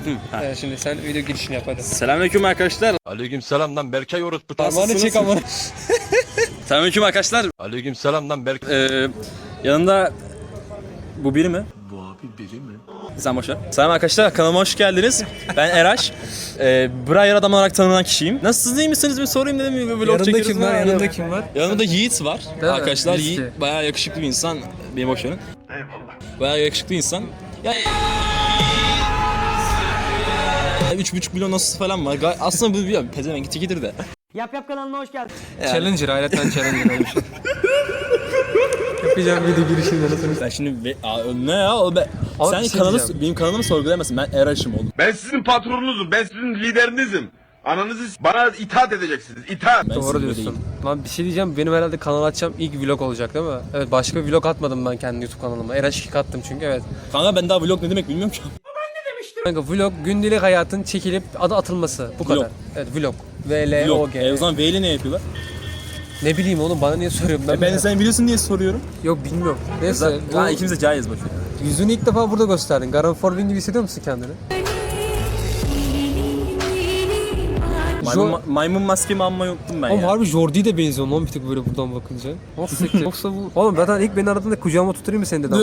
Başlattın mı? Ha. Şimdi sen video girişini yap hadi. Selamünaleyküm arkadaşlar. Aleyküm selam lan Berkay orospu. Parmağını çek ama. Selamünaleyküm arkadaşlar. Aleyküm selam lan Berkay. Ee, yanında bu biri mi? Bu abi biri mi? Sen boş ver. Selam arkadaşlar kanalıma hoş geldiniz. Ben Eraş. Ee, Briar adam olarak tanınan kişiyim. Nasılsınız iyi misiniz bir sorayım dedim. Bir vlog Yanında çekiyoruz kim var? Yanında kim var? Yanımda Yiğit var. mi? Arkadaşlar Yiğit. Yiğit bayağı yakışıklı bir insan. Beni boş verin. Bayağı yakışıklı insan. Ya Üç buçuk milyon nasıl falan var. Gay- Aslında bu biliyorum. Pezevenk tekidir de. Yap Yap kanalına hoş geldin. Challenger, hayretten Challenger şey. Yapacağım video girişini anasını Ben şimdi ve, Aa, ne ya o be. Abi Sen bir şey kanalı diyeceğim. benim kanalımı sorgulayamazsın. Ben Eraş'ım oğlum. Ben sizin patronunuzum. Ben sizin liderinizim. Ananızı s- bana itaat edeceksiniz. İtaat. Ben Doğru diyorsun. değilim. Lan bir şey diyeceğim. Benim herhalde kanal açacağım ilk vlog olacak değil mi? Evet başka bir vlog atmadım ben kendi YouTube kanalıma. Eraş 2 attım çünkü evet. Kanka ben daha vlog ne demek bilmiyorum ki. Kanka vlog gündelik hayatın çekilip adı atılması. Bu Vlog. kadar. Evet vlog. V L O Vlog. G. E, o zaman V'li ne yapıyorlar? Ne bileyim oğlum bana niye soruyorsun ben? E, ben de sen biliyorsun diye soruyorum. Yok bilmiyorum. Neyse. Zaten bu- ha, ikimiz de caiz boş ver. Yüzünü ilk defa burada gösterdin. Garan Forbin gibi hissediyor musun kendini? Maymun, Jo- ma- maymun maskemi almayı unuttum ben Oğlum ya. harbi Jordi'ye de benziyor lan bir tık böyle buradan bakınca. Nasıl? Yoksa bu... Oğlum zaten ilk beni aradığında kucağıma tutturayım mı seni dedim.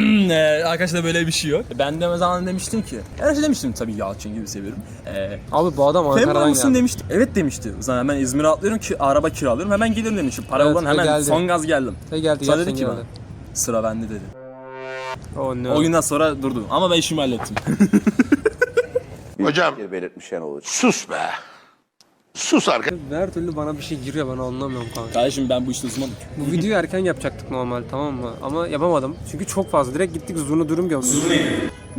E, arkadaşlar böyle bir şey yok. Ben de o zaman demiştim ki. Her şey demiştim tabii Yalçın gibi seviyorum. E, Abi bu adam Ankara'dan mısın geldi. demişti. Evet demişti. O zaman hemen İzmir'e atlıyorum ki araba kiralıyorum hemen gelirim demiştim. Para Evet, olan hemen geldi. son gaz geldim. Ve geldi Sonra gerçekten dedi ki bana. geldi. Sıra bende dedi. Oh no. O günden sonra durdu. Ama ben işimi hallettim. Hocam belirtmiş yani olur. sus be. Sus arkadaş. Her türlü bana bir şey giriyor ben anlamıyorum kanka. Kardeşim ben bu işte uzmanım. Bu videoyu erken yapacaktık normal tamam mı? Ama yapamadım. Çünkü çok fazla. Direkt gittik Zuna dürüm gömdük. Zuna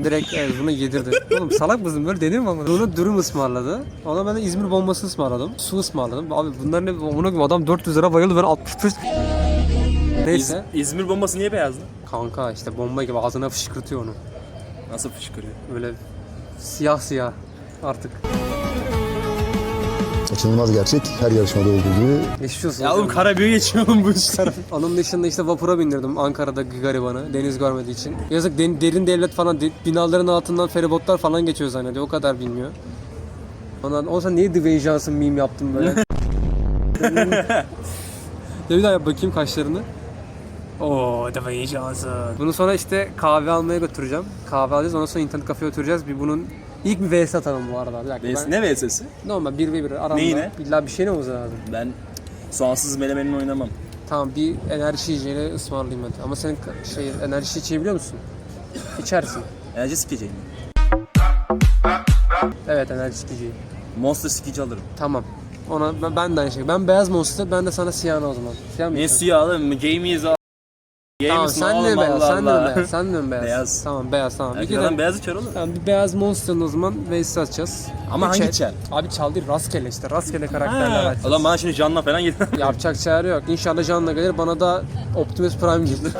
Direkt evet, Zuna yedirdi. Oğlum salak mısın böyle denir mi ama? Zuna dürüm ısmarladı. Ona ben de İzmir bombası ısmarladım. Su ısmarladım. Abi bunlar ne? Amına koyayım adam 400 lira bayıldı ben 65 Neyse. İzmir bombası niye beyazdı? Kanka işte bomba gibi ağzına fışkırtıyor onu. Nasıl fışkırıyor? Böyle siyah siyah artık. Kaçınılmaz gerçek her yarışmada olduğu gibi Yaşıyorsun. Ya oğlum Karabük'e geçiyorum bu işte. Onun dışında işte vapura bindirdim Ankara'da garibanı deniz görmediği için. Yazık den- derin devlet falan de- binaların altından feribotlar falan geçiyor zannediyor o kadar bilmiyor. Ondan olsa niye Dwayne Johnson meme yaptım böyle? Ya bir daha yap bakayım kaşlarını. Oo Dwayne Johnson. Bunu sonra işte kahve almaya götüreceğim. Kahve alacağız ondan sonra internet kafeye oturacağız. Bir bunun ilk bir vs atalım bu arada. Bir dakika. Neyse, ben- ne VS'si? Normal 1 ve 1 aramda. Neyine? İlla bir şey ne olması lazım. Ben soğansız melemenini oynamam. Tamam bir enerji içeceğini ısmarlayayım hadi. Ama senin şey enerji içebiliyor musun? İçersin. Enerji sikeceğim. Evet enerji içeceği. Monster sikici alırım. Tamam. Ona ben, ben de aynı şey. Ben beyaz monster, ben de sana siyahını o zaman. Siyah mı Ne içiyorsun? siyah alırım? Gay miyiz o? Gay Tamam misin sen de oğlum? beyaz, Allah sen de Allah. beyaz, sen de beyaz? Beyaz. Tamam beyaz tamam. Bir Erkek adam beyaz içer oğlum. tamam, bir beyaz monster'ın o zaman vs atacağız. Ama hangi çel-? Abi çal değil rastgele işte rastgele karakterler açacağız. zaman bana şimdi canla falan geliyor. Yapacak çare yok. İnşallah Can'la gelir bana da Optimus Prime gelir.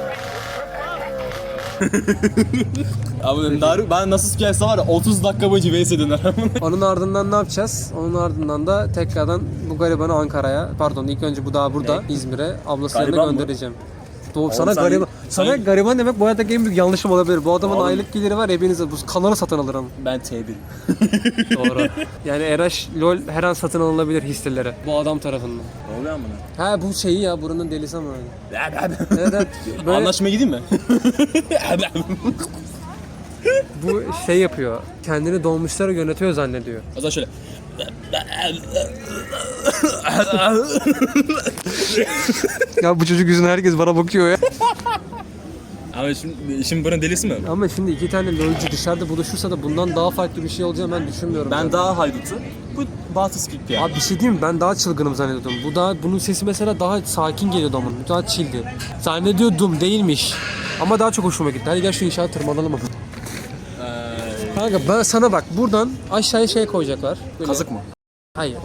Abi Naruto ben nasıl sikelse var ya 30 dakika boyunca VS döner. Onun ardından ne yapacağız? Onun ardından da tekrardan bu garibanı Ankara'ya, pardon ilk önce bu daha burada İzmir'e ablasının yanına Gariban mı? göndereceğim. Doğru, sana sen- gariban, sana sen- gariban demek bu hayattaki en büyük yanlışım olabilir. Bu adamın Oğlum. aylık geliri var hepinize bu kanalı satın alırım. ben T1. Doğru. yani Eraş LOL her an satın alınabilir hisseleri. Bu adam tarafından. Ne oluyor amına? Ha bu şeyi ya buranın delisi ama öyle. Evet evet. Böyle Anlaşmaya gideyim mi? bu şey yapıyor. Kendini dolmuşları yönetiyor zannediyor. o zaman şöyle. Ya bu çocuk yüzüne herkes bana bakıyor ya. Abi şimdi, şimdi buranın delisi mi? Ama şimdi iki tane LoL'cu dışarıda buluşursa da bundan daha farklı bir şey olacağını ben düşünmüyorum. Ben yani. daha haydutu. Bu Batı Skip ya. Abi bir şey diyeyim mi? Ben daha çılgınım zannediyordum. Bu daha bunun sesi mesela daha sakin geliyordu ama daha chilldi. Zannediyordum değilmiş. Ama daha çok hoşuma gitti. Hadi gel şu inşaat tırmanalım ama. Kanka ben sana bak buradan aşağıya şey koyacaklar. Böyle. Kazık mı? Hayır.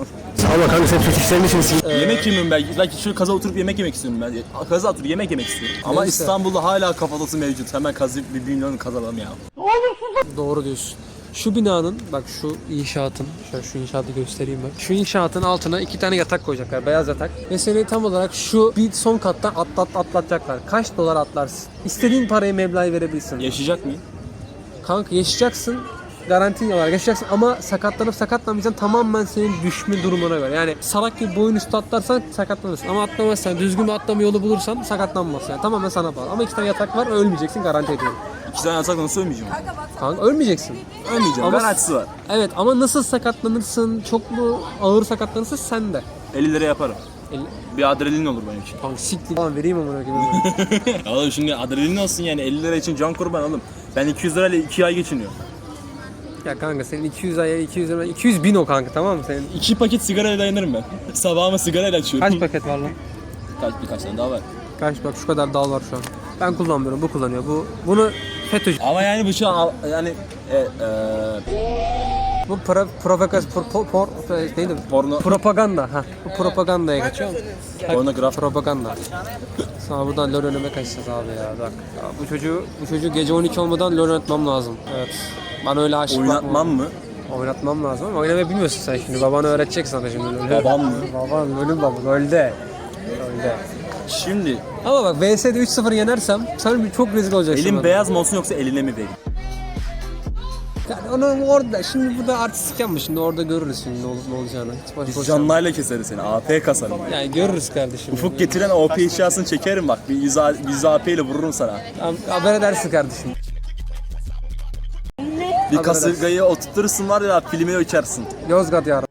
Ama kanka sen fetişlenmişsin. yemek yemiyorum ben. Belki şu kaza oturup yemek yemek istiyorum ben. Kaza oturup yemek yemek istiyorum. Ama Neyse. İstanbul'da hala kafatası mevcut. Hemen kazıp bir milyon kazanalım ya. Doğru diyorsun. Şu binanın bak şu inşaatın şöyle şu inşaatı göstereyim bak. Şu inşaatın altına iki tane yatak koyacaklar beyaz yatak. Ve seni tam olarak şu bir son kattan atlat atlatacaklar. Kaç dolar atlarsın? İstediğin parayı meblağı verebilirsin. Yaşayacak mıyım? Kanka yaşayacaksın garantin olarak yaşayacaksın ama sakatlanıp sakatlanmayacaksın tamamen senin düşme durumuna göre. Yani salak gibi boyun üstü atlarsan sakatlanırsın ama atlamazsan düzgün bir atlama yolu bulursan sakatlanmazsın. Yani tamamen sana bağlı. Ama iki tane yatak var ölmeyeceksin garanti ediyorum. İki tane yatak nasıl ölmeyeceğim? Kanka ölmeyeceksin. Ölmeyeceğim. Ama- Garantisi var. Evet ama nasıl sakatlanırsın, çok mu ağır sakatlanırsın sen de. 50 lira yaparım. Bir adrenalin olur benim için. Kanka siktir falan vereyim amına koyayım. Ya oğlum şimdi adrenalin olsun yani 50 lira için can kurban oğlum. Ben 200 lirayla 2 ay geçiniyorum. ya kanka senin 200 ay 200 lira 200 bin o kanka tamam mı senin? 2 paket sigaraya dayanırım ben. Sabahıma sigarayla açıyorum. Kaç paket var lan? Kaç birkaç tane daha var. Kaç bak şu kadar dal var şu an. Ben kullanmıyorum bu kullanıyor. Bu bunu FETÖ'cü. Ama yani bu şu an yani e, e, Bu pro, provokas por, por, por, neydi? porno Propaganda. Ha. Bu propagandaya geçiyor. pornograf Propaganda. Sonra buradan LoL önüme kaçacağız abi ya. Bak ya bu çocuğu bu çocuğu gece 12 olmadan LoL oynatmam lazım. Evet. Bana öyle aşık oynatmam mı? Oynatmam lazım ama oynamayı bilmiyorsun sen şimdi. Baban öğretecek sana şimdi LoL'ü. Babam mı? Baban LoL'ün babı. LoL'de. LoL'de. Şimdi Ama bak VS'de 3-0 yenersem sen çok rezil olacaksın. elim bana. beyaz mı olsun yoksa eline mi vereyim? Yani onu orada şimdi burada artistik yapma şimdi orada görürüz şimdi ne olup ne olacağını. Hiç Biz boş canlayla keseriz seni. AP kasarım. yapma. Yani görürüz kardeşim. Ufuk getiren OP eşyasını çekerim bak. Bir 100 A- bir 100 AP ile vururum sana. Tamam, haber edersin kardeşim. Bir kasırgayı oturtursun var ya filmi uçarsın. Yozgat yarın.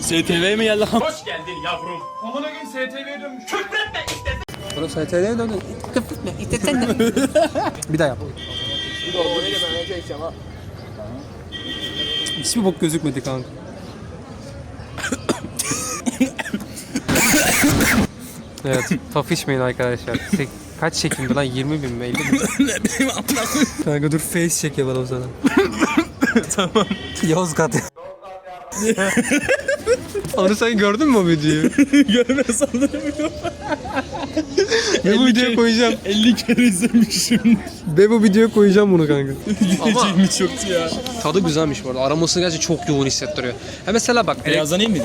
STV mi geldi lan? Hoş geldin yavrum. Amına gün STV'ye dönmüş. Küfretme Bunu STD'ye döndün. Kıpırtma istesen de. Bir daha yap. Hiçbir bok gözükmedi kanka. evet, top içmeyin arkadaşlar. Sek- kaç çekimdi lan? 20 bin mi? 50 bin mi? ne bileyim amına koyayım. Kanka dur face check yapalım sana. tamam. Yozgat. Onu sen gördün mü o videoyu? Görme sanırım. Ben bu videoya koyacağım. 50 kere izlemişim. Ben bu videoya koyacağım bunu kanka. Ama Çekmiş çoktu ya. tadı güzelmiş bu arada. Araması gerçekten çok yoğun hissettiriyor. Ha mesela bak. elek- Beyazdan iyi miydi?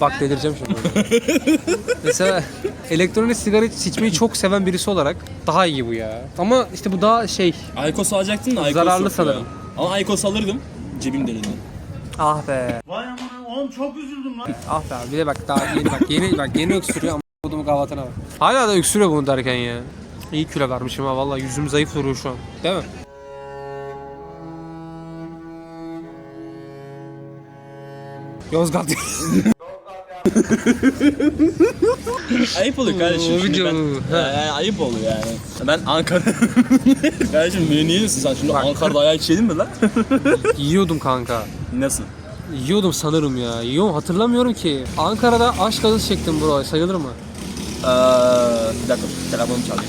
Bak delireceğim şimdi. mesela elektronik sigara içmeyi çok seven birisi olarak daha iyi bu ya. Ama işte bu daha şey. Aykos alacaktın da Aykos Zararlı yoktu sanırım. ya. Ama Aykos alırdım. Cebim delindi. Ah be. Vay aman oğlum çok üzüldüm lan. Ah be abi. Bir de bak daha yeni bak yeni bak yeni öksürüyor ama budumu kahvaltına bak. Hala da öksürüyor bunu derken ya. İyi kilo vermişim ha vallahi yüzüm zayıf duruyor şu an. Değil mi? Yozgat. Ayıp oluyor kardeşim. Şimdi video. ben, Ha. yani ayıp oluyor yani. Ben Ankara... kardeşim niye niye yiyorsun sen? Şimdi Bak. Ankara'da ayak yedin mi lan? Yiyordum kanka. Nasıl? Yiyordum sanırım ya. Yiyorum hatırlamıyorum ki. Ankara'da aşk acısı çektim bro. Sayılır mı? Eee... Bir dakika. Telefonum çalıyor.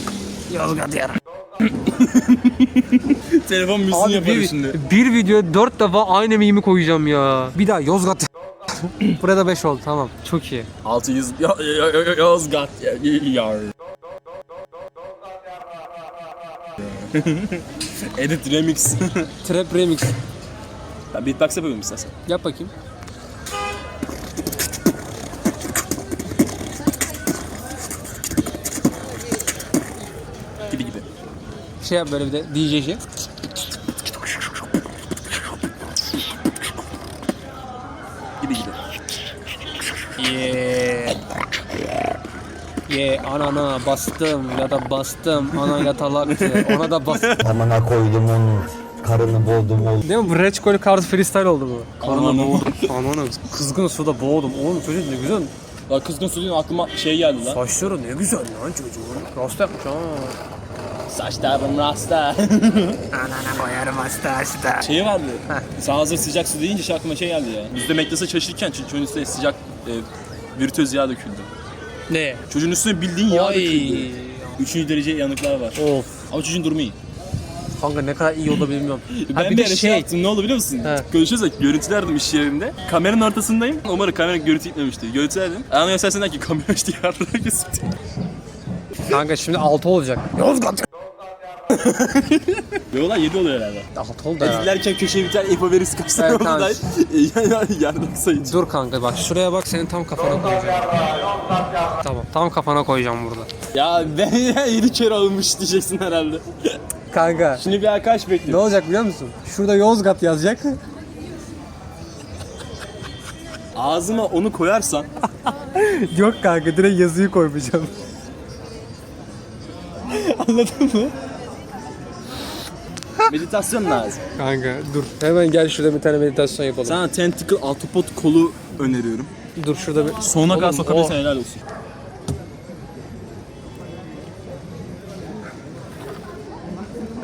Yozgat yara. Telefon müziğini Abi yaparım bir, şimdi. bir video dört defa aynı mimi koyacağım ya. Bir daha Yozgat. Burada 5 oldu tamam. Çok iyi. 600... Ya, ya, ya, ya, Yozgat. Ya, ya. Edit remix. Trap remix. ben beatbox yapıyorum istersen. Yap bakayım. Şey yap böyle bir de DJ şey. Gibi gibi. Yeah. Yeah anana bastım ya da bastım ana yatalaktı ona da bastım. Amına koydum onu. Karını boğdum oldu. Değil mi bu Reçkolü Card freestyle oldu bu. Karnına Ananı. boğdum. Ananı kızgın suda boğdum. Oğlum çocuk ne güzel. Bak kızgın su aklıma şey geldi lan. Saçları ne güzel lan çocuğun. Rasta yapmış ha. Saçlarım rasta. Anana koyarım hasta hasta. Şeyi vardı. Sen hazır sıcak su deyince şey aklıma şey geldi ya. Biz de McDonald's'a çalışırken çocuğun üstüne sıcak e, virtüöz yağ döküldü. Ne? Çocuğun üstüne bildiğin yağ döküldü. Üçüncü derece yanıklar var. Of. Ama çocuğun durumu iyi. Kanka ne kadar iyi oldu bilmiyorum. Ben Ha, bir, bir şey şey. yaptım ne oldu biliyor musun? He. Konuşuyoruz ya görüntülerdim iş yerinde. Kameranın ortasındayım. Umarım kamera görüntü gitmemişti. Görüntülerdim. Ana göstersen ki kamera işte gözüktü. Kanka şimdi 6 olacak. Yozgat. Yok lan 7 oluyor herhalde. Alt oldu ya. Editlerken köşeye bir tane ipo verirsin kaç tane Evet, tamam. da yardım sayıcı. Dur kanka bak şuraya bak senin tam kafana koyacağım. Tamam tam kafana koyacağım burada. Ya ben ya 7 kere alınmış diyeceksin herhalde. Kanka Şimdi bir arkadaş ne bekliyor. olacak biliyor musun? Şurada Yozgat yazacak. Ağzıma onu koyarsan Yok kanka direkt yazıyı koymayacağım. anladın mı? Meditasyon lazım. Kanka dur. Hemen gel şurada bir tane meditasyon yapalım. Sana tentacle autopod kolu öneriyorum. Dur şurada bir... Sonuna kadar sokabilirsen helal olsun.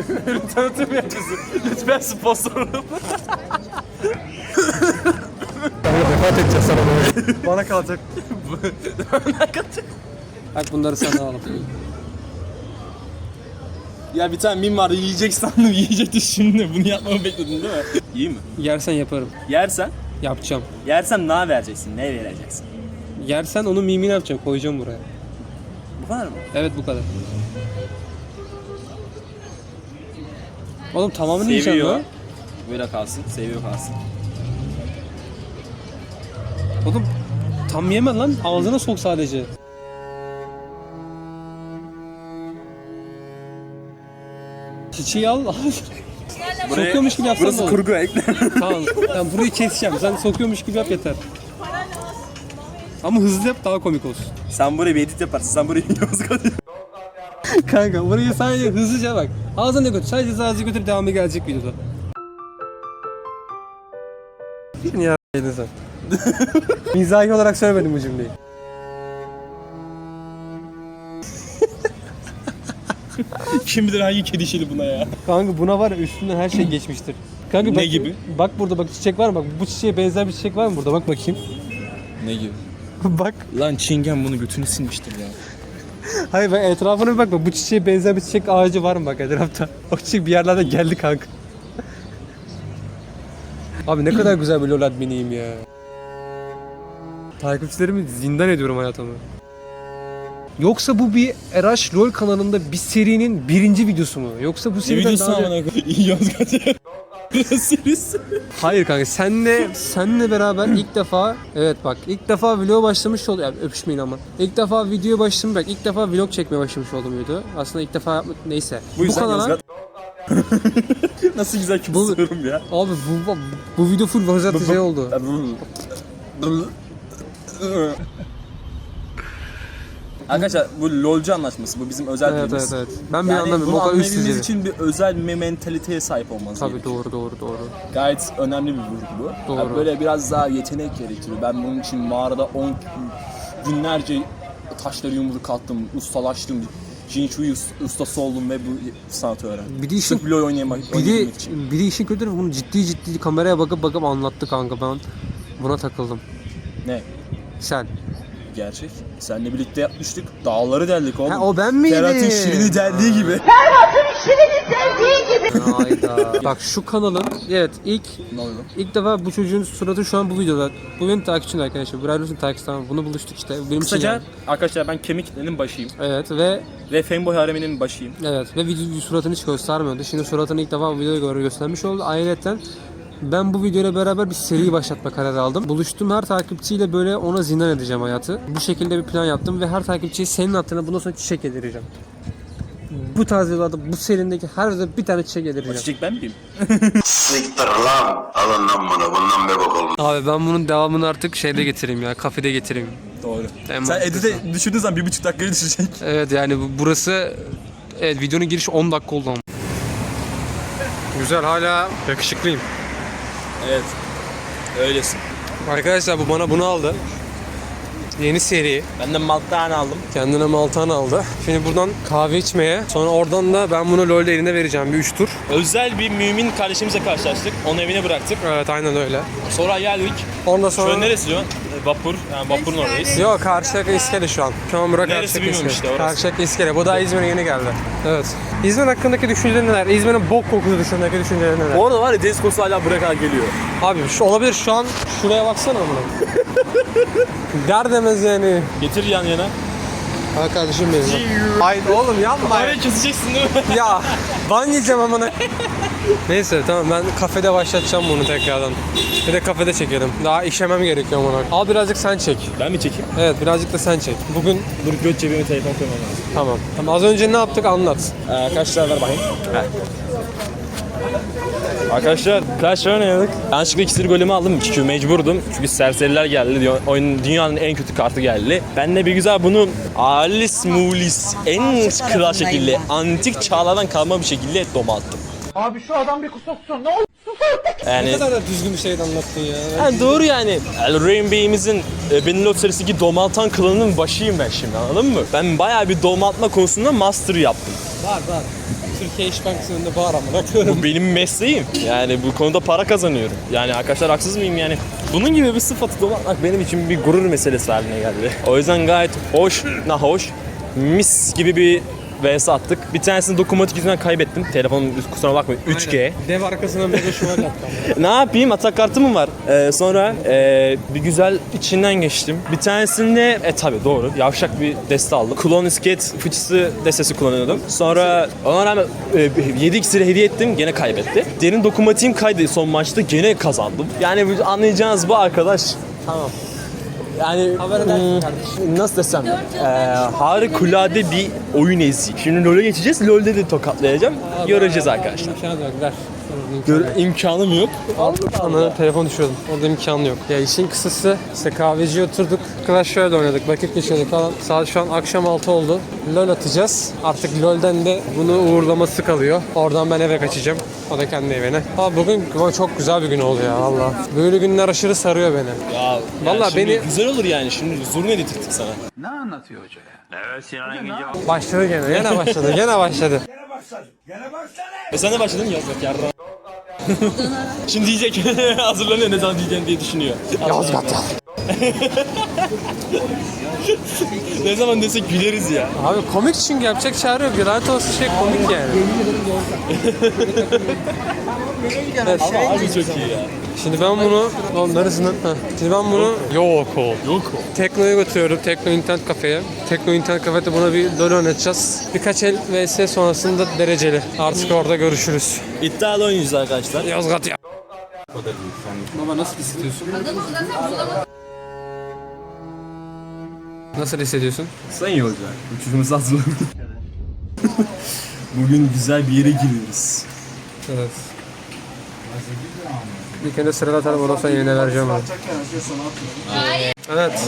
Ürün tanıtım yapıyorsun. Lütfen sponsorum. vefat edeceğiz sana böyle. Bana kalacak. Bak bunları sana alalım. Ya bir tane mim vardı yiyecek sandım yiyecekti şimdi. Bunu yapmamı bekledin değil mi? İyi mi? Yersen yaparım. Yersen, Yapacağım. yersen ne vereceksin? Ne vereceksin? Yersen onun mimini yapacağım. Koyacağım buraya. Bu kadar mı? Evet bu kadar. Oğlum tamamını yiyeceğim Seviyor. lan. Böyle kalsın, seviyor kalsın. Oğlum tam yeme lan. Ağzına sok sadece. Çiçeği al. Sokuyormuş gibi yapsan Burası da olur. kurgu ekle. Tamam. Ben burayı keseceğim. Sen sokuyormuş gibi yap yeter. Ama hızlı yap daha komik olsun. Sen buraya bir edit yaparsın. Sen buraya Yozgat Kanka burayı sadece hızlıca bak. Ağzına götür. Sadece ağzına götür devamı gelecek videoda. Ya yedin sen. Mizahi olarak söylemedim bu cümleyi. Kim bilir hangi kedi işiydi buna ya. Kanka buna var ya üstünden her şey geçmiştir. Kanka Ne bak, gibi? Bak burada bak çiçek var mı? Bak bu çiçeğe benzer bir çiçek var mı burada? Bak bakayım. Ne gibi? bak. Lan çingen bunu götünü silmiştir ya. Hayır bak etrafına bir bak bak bu çiçeğe benzer bir çiçek ağacı var mı bak etrafta? O çiçek bir yerlerde geldi kanka. Abi ne kadar güzel bir lol adminiyim ya. Takipçilerimi zindan ediyorum hayatımı. Yoksa bu bir Eraş LoL kanalında bir serinin birinci videosu mu? Yoksa bu seriden videosu daha amına koyayım? Yozgat ya. serisi. Hayır kanka senle senle beraber ilk defa evet bak ilk defa vlog başlamış oldum. Yani öpüşmeyin ama. İlk defa videoya başladım bak ilk defa vlog çekmeye başlamış oldum video. Aslında ilk defa neyse. Bu yüzden kanala. Nasıl güzel küfürüyorum ya. abi bu, bu, bu video full vaziyette şey oldu. Arkadaşlar bu LoL'cu anlaşması bu bizim özel Evet dilimiz. evet evet. Ben bir Yani anlamıyorum. bunu O kadar üst için bir özel bir mentaliteye sahip olmanız Tabii gerekiyor. doğru doğru doğru. Gayet önemli bir vurgu bu. Doğru. Yani böyle biraz daha yetenek gerektiriyor. Ben bunun için mağarada 10 günlerce taşları yumruk attım, ustalaştım. Jinshui us- ustası oldum ve bu sanatı öğrendim. Bir de işin Sırf LoL oynayamak, bir de, için. bir de işin kötü bunu ciddi ciddi kameraya bakıp bakıp anlattı kanka ben buna takıldım. Ne? Sen. Gerçek. Seninle birlikte yapmıştık. Dağları deldik oğlum. Ha, o ben miydim? Ferhat'ın şirini deldiği gibi. Hayda. Bak şu kanalın evet ilk ne oldu? İlk defa bu çocuğun suratı şu an bu videoda. Bu benim takipçim arkadaşlar. Brian Lawson takipçisi. Bunu buluştuk işte. Benim Kısaca yani. arkadaşlar ben kemik kitlenin başıyım. Evet ve Ve Fanboy hareminin başıyım. evet ve video suratını hiç göstermiyordu. Şimdi suratını ilk defa bu videoya göre göstermiş oldu. Ayrıca ben bu videoyla beraber bir seri başlatma kararı aldım. Buluştuğum her takipçiyle böyle ona zindan edeceğim hayatı. Bu şekilde bir plan yaptım ve her takipçiye senin hatırına bundan sonra çiçek yedireceğim. Bu tarz videolarda bu serindeki her videoda bir tane çiçek O yedireceğim. çiçek ben miyim? Siktir lan. Alın lan bunu. Bundan bir bok olmaz. Abi ben bunun devamını artık şeyde getireyim ya. Kafede getireyim. Doğru. En Sen mantıklısı. edite düşündüğün zaman bir buçuk dakikaya düşecek. Evet yani bu- burası evet videonun giriş 10 dakika oldu ama. Güzel hala yakışıklıyım. Evet. Öylesin. Arkadaşlar bu bana bunu aldı. Yeni seri. Ben de maltane aldım. Kendine maltan aldı. Şimdi buradan kahve içmeye. Sonra oradan da ben bunu LoL'de eline vereceğim bir 3 tur. Özel bir mümin kardeşimizle karşılaştık. Onu evine bıraktık. Evet aynen öyle. Sonra geldik. Ondan sonra... Şöyle neresi diyorsun? Vapur. Yani vapurun oradayız. Yok Karşıyaka iskele şu an. Şu an Neresi Karşıyaka bilmiyorum iskele. işte, orası. Karşıyaka iskele. Bu da İzmir'e yeni geldi. Evet. İzmir hakkındaki düşüncelerin neler? İzmir'in bok kokusu dışındaki düşüncelerin neler? Orada var ya deniz kokusu hala buraya kadar geliyor. Abi şu olabilir şu an şuraya baksana amına. Der demez yani. Getir yan yana. Ha kardeşim benim. Haydi oğlum yapma. Orayı keseceksin değil mi? ya Ban yiyeceğim amına. Neyse tamam ben kafede başlatacağım bunu tekrardan. Bir de kafede çekerim. Daha işemem gerekiyor amına. Al birazcık sen çek. Ben mi çekeyim? Evet birazcık da sen çek. Bugün Dur göt cebime telefon koymam lazım. tamam. tamam. Az önce ne yaptık anlat. Ee, kaç lira ver bakayım. Arkadaşlar Clash Royale oynadık. Yanlışlıkla ikisini golümü aldım çünkü mecburdum. Çünkü serseriler geldi. Diyor- Oyunun dünyanın en kötü kartı geldi. Ben de bir güzel bunu Alice Mulis en kral şekilde antik çağlardan kalma bir şekilde doma attım. Abi şu adam bir kusursun ne olur. Yani Ne kadar da düzgün bir şey anlattın ya. Yani doğru yani. El Rainbow'imizin e, Benelot serisindeki domaltan klanının başıyım ben şimdi anladın mı? Ben bayağı bir domaltma konusunda master yaptım. Var var. Türkiye İş Bankası'nda bağır amına koyarım. Bu benim mesleğim. Yani bu konuda para kazanıyorum. Yani arkadaşlar haksız mıyım yani? Bunun gibi bir sıfatı domaltmak benim için bir gurur meselesi haline geldi. O yüzden gayet hoş, na hoş, mis gibi bir vs attık. Bir tanesini dokunmatik yüzünden kaybettim. Telefonum kusura bakmayın 3G. Dev arkasına mega şuval attım. ne yapayım atak kartı mı var? Ee, sonra ee, bir güzel içinden geçtim. Bir tanesinde e tabi doğru yavşak bir deste aldım. Klon isket fıçısı destesi kullanıyordum. Sonra ona rağmen e, 7 iksiri hediye ettim gene kaybetti. Derin dokunmatiğim kaydı son maçta gene kazandım. Yani anlayacağınız bu arkadaş tamam. Yani hmm, kardeşim. nasıl desem ee, harikulade bir oyun ezi. Şimdi LoL'e geçeceğiz. LoL'de de tokatlayacağım. Göreceğiz arkadaşlar. Gör, imkanım yok. Ana telefon düşürdüm. Orada imkanı yok. Ya işin kısası işte kahveciye oturduk. Clash Royale oynadık. Vakit geçirdik falan. Saat şu an akşam 6 oldu. LoL atacağız. Artık LoL'den de bunu uğurlaması kalıyor. Oradan ben eve kaçacağım. O da kendi evine. Aa, bugün çok güzel bir gün oldu ya valla. Böyle günler aşırı sarıyor beni. Ya Vallahi şimdi beni- güzel olur yani şimdi zurna dedirttik sana. Başladı gene. Gene başladı. Gene başladı. E sen de başladın yaz bak yarra. şimdi diyecek hazırlanıyor ne zaman diyeceğini diye düşünüyor. Yozgat ya. ne zaman desek güleriz ya. Abi komik çünkü yapacak çare yok. Lanet olsun şey komik yani. Evet. Ama abi çok iyi ya. Şimdi ben bunu Oğlum neresinden? Şimdi ben bunu yok o. Yok o. Tekno'ya götürüyorum. Tekno internet kafeye. Tekno internet kafede buna bir LoL oynatacağız. Birkaç el vs sonrasında dereceli. Artık orada görüşürüz. İddialı oyuncuyuz arkadaşlar. Yozgat ya. Baba nasıl hissediyorsun? Nasıl hissediyorsun? Sen iyi olacak. Uçuşumuzu hazırladık. Bugün güzel bir yere giriyoruz. Evet. Bir kere sırada ondan sonra yayına vereceğim abi. Evet.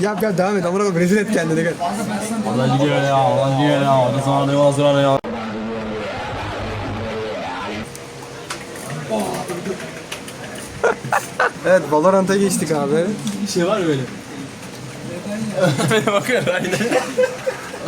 Yap yap devam et amına koyayım rezil et kendini gel. Allah gidiyor ya, Allah gidiyor ya. Ondan sonra ne hazır ya. Evet Valorant'a geçtik abi. Şey var böyle. Bakın aynen.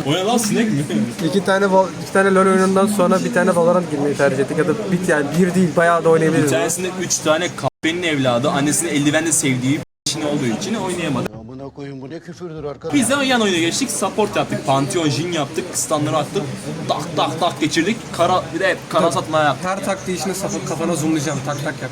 O ne lan sinek mi? İki tane Val- iki tane LoL oyunundan sonra bir tane Valorant girmeyi tercih ettik ya da bir yani bir değil bayağı da Bir oynayabiliriz. tanesinde 3 tane kahvenin evladı, annesinin eldivenle sevdiği için olduğu için oynayamadı. Amına koyun bu ne küfürdür arkadaş. Biz de yan oyuna geçtik, support yaptık, Pantheon, Jin yaptık, standları attık, tak tak tak geçirdik, kara, bir de hep kara satmaya yaptık. Her tak değişine sapıp kafana zoomlayacağım tak tak yap.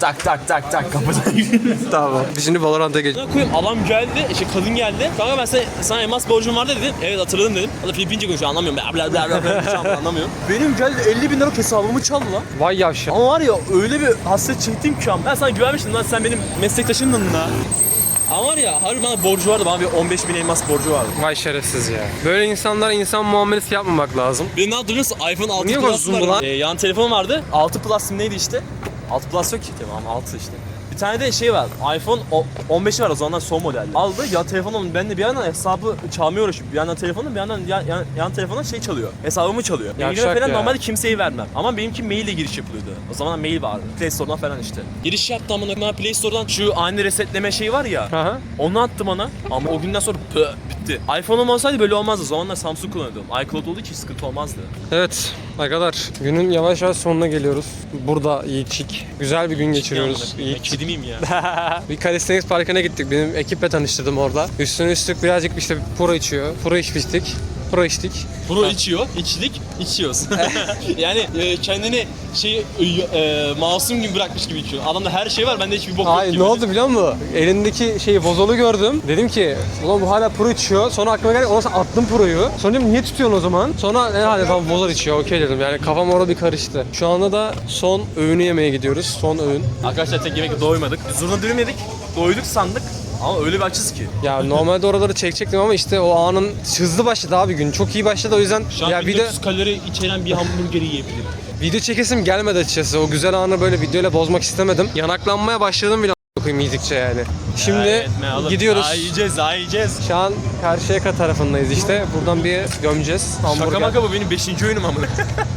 Tak tak tak tak kapıdan Tamam. Biz şimdi Valorant'a geç. Ne koyayım adam geldi, işte kadın geldi. Kanka ben sana, sana elmas borcum var dedim. Evet hatırladım dedim. O da Filipince konuşuyor anlamıyorum. Bla bla bla bla bla Hiç anlamıyorum. Benim geldi 50 bin lira hesabımı çaldı lan. Vay yavşak. Ama var ya öyle bir hasret çektim ki an. Ben sana güvenmiştim lan sen benim meslektaşımdın da. Ama var ya harbi bana borcu vardı. Bana bir 15 bin elmas borcu vardı. Vay şerefsiz ya. Böyle insanlara insan muamelesi yapmamak lazım. Benim ne hatırlıyorsun? iPhone 6 niye Plus vardı. lan? Ee, yan telefon vardı. 6 Plus neydi işte? 6 Plus yok ki tamam 6 işte. Bir tane de şey var. iPhone o- 15 var o zamanlar son modeldi. Aldı ya telefonum ben de bir yandan hesabı çalmaya uğraşıyorum. Bir yandan telefonum bir yandan yan, yan, yan telefonum şey çalıyor. Hesabımı çalıyor. Mailime falan ya. normalde kimseyi vermem. Ama benimki maille giriş yapılıyordu. O zaman mail vardı. Play Store'dan falan işte. Giriş yaptı koyayım. Play Store'dan şu ani resetleme şeyi var ya. Aha. Onu attım ona ama o günden sonra pö, bitti. iPhone'um olsaydı böyle olmazdı. Zamanlar Samsung kullanıyordum. iCloud olduğu için sıkıntı olmazdı. Evet arkadaşlar günün yavaş yavaş sonuna geliyoruz. Burada Yiğitçik. Güzel bir gün geçiriyoruz. Ben Yiğit. kedi miyim ya? Bir Calisthenics Parkı'na gittik. Benim ekiple tanıştırdım orada. Üstüne üstlük birazcık işte puro içiyor. Puro içmiştik. Pro içtik. Bunu içiyor, içtik, içiyoruz. yani e, kendini şey e, masum gibi bırakmış gibi içiyor. Adamda her şey var, bende hiçbir bok yok Ay gibi. ne oldu biliyor musun? Elindeki şeyi bozolu gördüm. Dedim ki ulan bu hala pro içiyor. Sonra aklıma geldi ondan sonra attım proyu. Sonra dedim niye tutuyorsun o zaman? Sonra herhalde tam bozol içiyor okey dedim. Yani kafam orada bir karıştı. Şu anda da son öğünü yemeye gidiyoruz. Son öğün. Arkadaşlar tek yemekle doymadık. Zurna dürüm yedik, doyduk sandık. Ama öyle bir açız ki. Ya normalde oraları çekecektim ama işte o anın hızlı başladı abi gün. Çok iyi başladı o yüzden Şu an ya bir de 1400 kalori içeren bir hamburgeri yiyebilirim. video çekesim gelmedi açıkçası. O güzel anı böyle videoyla bozmak istemedim. Yanaklanmaya başladım bile a**ayım yedikçe yani. Şimdi Etme oğlum. gidiyoruz. Daha yiyeceğiz, daha yiyeceğiz. Şu an Karşıyaka tarafındayız işte. Buradan bir gömeceğiz. Şaka Hamburger. maka bu benim 5. oyunum amına.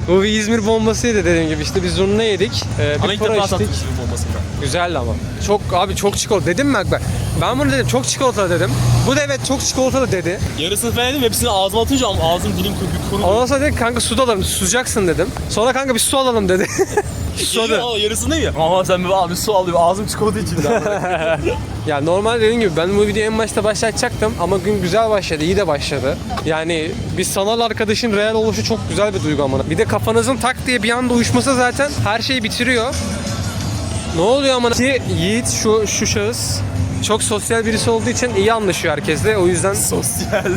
Bu bir İzmir bombasıydı dediğim gibi. İşte biz zurna yedik. Ee, Ama bir ilk para defa içtik. bombasını. Güzeldi ama. Çok abi çok çikolata. Dedim mi Akber? Ben bunu dedim. Çok çikolata dedim. Bu da evet çok çikolatalı dedi. Yarısını falan yedim, hepsini ağzıma atınca ağzım dilim kurudu. Ondan sonra dedi ki, kanka su da alalım. Susacaksın dedim. Sonra kanka bir su alalım dedi. Susadı. Aa, yarısını değil mi? Ama sen bir abi su alıyor, ağzım çikolata içinde. Ya normal dediğim gibi ben bu videoyu en başta başlatacaktım ama gün güzel başladı, iyi de başladı. Yani bir sanal arkadaşın real oluşu çok güzel bir duygu amına. Bir de kafanızın tak diye bir anda uyuşması zaten her şeyi bitiriyor. Ne oluyor amına? Ki Yiğit şu şu şahıs çok sosyal birisi olduğu için iyi anlaşıyor herkesle. O yüzden Sosyal.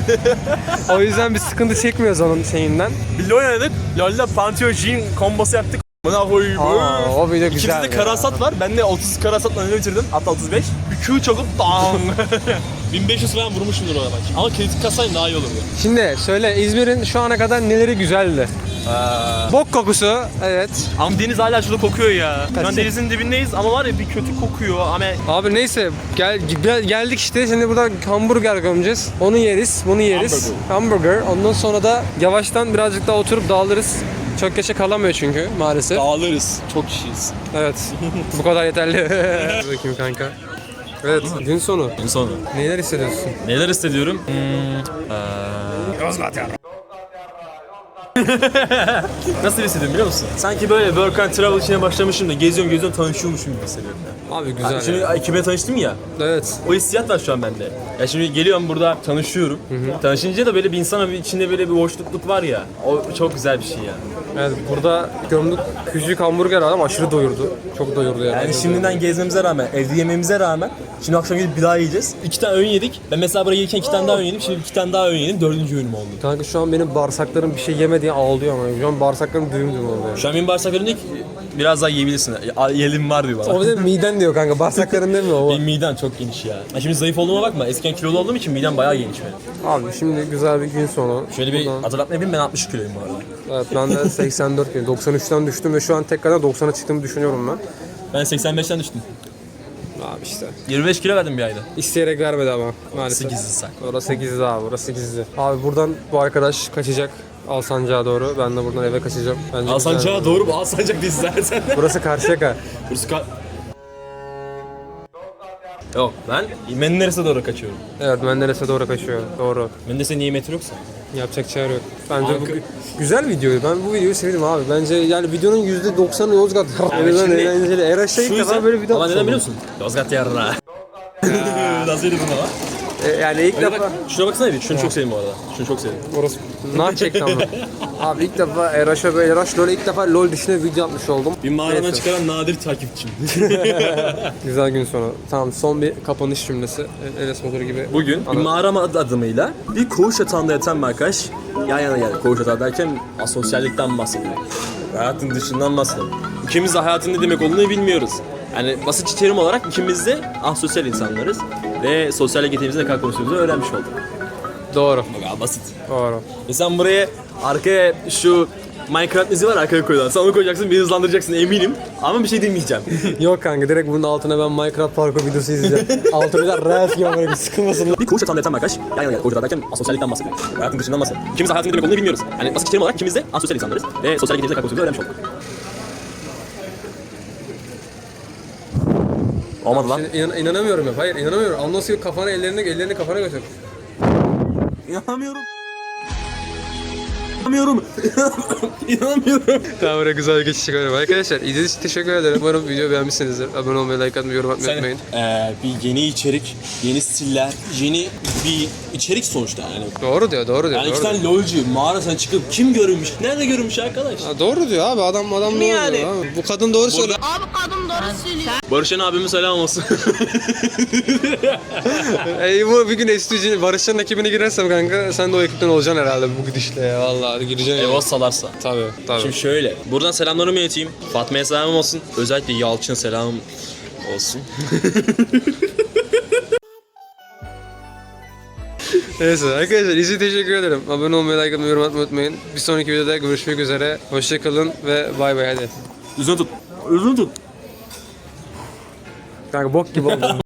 o yüzden bir sıkıntı çekmiyoruz onun şeyinden. Bir LoL oynadık. LoL'da Pantheon Jhin kombosu yaptık. Bana koyayım. Aa, o video güzel. İkimizde karasat var. Ben de 30 karasatla önüne bitirdim. Hatta 35. Bir Q çakıp dang. 1500 falan vurmuşumdur ona bak. Ama kritik kasayım daha iyi olurdu. Şimdi söyle İzmir'in şu ana kadar neleri güzeldi? Bok kokusu, evet. Ama deniz hala şurada kokuyor ya. Şu an denizin dibindeyiz ama var ya bir kötü kokuyor ama Abi neyse gel, gel- geldik işte şimdi burada hamburger gömeceğiz. Onu yeriz, bunu yeriz. Hamburger. Ondan sonra da yavaştan birazcık daha oturup dağılırız. Çok geçe kalamıyor çünkü maalesef. dağılırız. Çok kişiyiz. Evet. Bu kadar yeterli. Dur Bakayım kanka. Evet, gün sonu. En sonu. Neler hissediyorsun? Neler hissediyorum? Hmm, Nasıl hissediyorum biliyor musun? Sanki böyle work and travel içine başlamışım da geziyorum geziyorum tanışıyormuşum gibi hissediyorum. Ya. Abi güzel. Şimdi ya. ekibe tanıştım ya. Evet. O hissiyat var şu an bende. Ya şimdi geliyorum burada tanışıyorum. Tanışınca da böyle bir insana bir içinde böyle bir boşlukluk var ya. O çok güzel bir şey ya. Evet, burada gömdük küçük hamburger aldım aşırı doyurdu. Çok doyurdu yani. Yani şimdiden gezmemize rağmen, evde yememize rağmen şimdi akşam gidip bir daha yiyeceğiz. İki tane öğün yedik. Ben mesela buraya gelirken iki tane daha öğün yedim. Şimdi iki tane daha öğün yedim. Dördüncü öğünüm oldu. Kanka şu an benim bağırsaklarım bir şey yeme diye ağlıyor ama şu an bağırsaklarım düğüm düğüm oluyor. Şu an benim bağırsaklarım diyor ki biraz daha yiyebilirsin. Ya, Yelim var diyor bana. O bir de miden diyor kanka bağırsakların demiyor o. Benim midem çok geniş ya. ya. Şimdi zayıf olduğuma bakma. Eskiden kilolu olduğum için midem bayağı geniş benim. Abi şimdi güzel bir gün sonu. Şöyle bir Buradan- hatırlatma yapayım ben 60 kiloyum bu arada. Evet ben de 84 kilo. 93'ten düştüm ve şu an tekrardan 90'a çıktığımı düşünüyorum ben. Ben 85'ten düştüm. Abi işte. 25 kilo verdim bir ayda. İsteyerek vermedi ama maalesef. 8'li sak. Orası 8'di abi, orası 8'di. Abi buradan bu arkadaş kaçacak Alsancak'a doğru. Ben de buradan eve kaçacağım. Bence güzel. Alsancak'a doğru mu? Alsancak değil zaten. Burası Karşıyaka. Burası ka- Yok ben Menderes'e doğru kaçıyorum. Evet Menderes'e doğru kaçıyor. Doğru. Menderes'e niye metro yoksa? Yapacak şey yok. Bence bu Arka- gü- güzel videoyu. Ben bu videoyu sevdim abi. Bence yani videonun %90'ı Yozgat. Yani şimdi- eğlenceli. Şu defa yüzden- böyle video Ama neden biliyor musun? Yozgat yarra. Nasıl yedin ama? E, yani ilk Öyle defa... bak, şuna baksana bir. Şunu çok sevdim bu arada. Şunu çok sevdim. Orası çekti ama. Abi ilk defa Eraş'a böyle Eraş LoL ilk defa LoL dışında video atmış oldum. Bir mağaradan Neyse. çıkaran nadir takipçim. Güzel gün sonu. Tamam son bir kapanış cümlesi. E- Enes Motor gibi. Bugün bir Ana- mağara adı adımıyla bir koğuş yatağında yatan bir arkadaş yan yana geldi. Koğuş yatağı derken asosyallikten bahsediyor. Hayatın dışından bahsediyor. İkimiz de hayatın ne demek olduğunu bilmiyoruz. Yani basit terim olarak ikimiz de asosyal insanlarız. Ve sosyallik yeteneğimizin ne kadar konuştuğumuzu öğrenmiş olduk. Doğru. Bak basit. Doğru. E sen buraya arkaya şu Minecraft müziği var arkaya koyuyorlar. Sen onu koyacaksın, beni hızlandıracaksın eminim. Ama bir şey demeyeceğim. Yok kanka direkt bunun altına ben Minecraft parkur videosu izleyeceğim. altına bir de Reels gibi böyle bir sıkılmasın. bir koğuş yatan bir arkadaş yan yana. Koğuş yatağı derken asosyallikten bahsediyor. Hayatın dışından bahsediyor. İkimiz de hayatın ne demek olduğunu bilmiyoruz. Yani basit terim olarak ikimiz de asosyal insanlarız. Ve sosyal yeteneğimizin ne kadar konuştuğumuzu öğrenmiş olduk. Olmadı lan. İnan, inanamıyorum ya. Hayır inanamıyorum. Anons gibi kafana ellerini ellerini kafana götür. İnanamıyorum. İnanmıyorum. İnanmıyorum. Tamam buraya güzel bir geçiş çıkarıyorum. Arkadaşlar izlediğiniz için teşekkür ederim. Umarım video beğenmişsinizdir. Abone olmayı, like atmayı, yorum atmayı unutmayın. Ee, bir yeni içerik, yeni stiller, yeni bir içerik sonuçta yani. Doğru diyor, doğru diyor. Yani iki doğru tane diyor. lolcu mağarasına çıkıp kim görünmüş? Nerede görünmüş arkadaş? Ha, doğru diyor abi adam adam doğru Yani. diyor abi. Bu kadın doğru söylüyor. Abi kadın doğru söylüyor. Barışan abime selam olsun. Ey bu bir gün STG Barış'ın ekibine girersem kanka sen de o ekipten olacaksın herhalde bu gidişle ya vallahi gireceksin. Evo ya. salarsa. Tabii tabii. Şimdi şöyle, buradan selamlarımı ileteyim. Fatma'ya selamım olsun. Özellikle Yalçın'a selamım olsun. Neyse arkadaşlar izlediğiniz için teşekkür ederim. Abone olmayı, like atmayı, yorum atmayı unutmayın. Bir sonraki videoda görüşmek üzere. Hoşçakalın ve bay bay hadi. Üzerine tut. Üzerine tut. Kanka bok gibi oldu.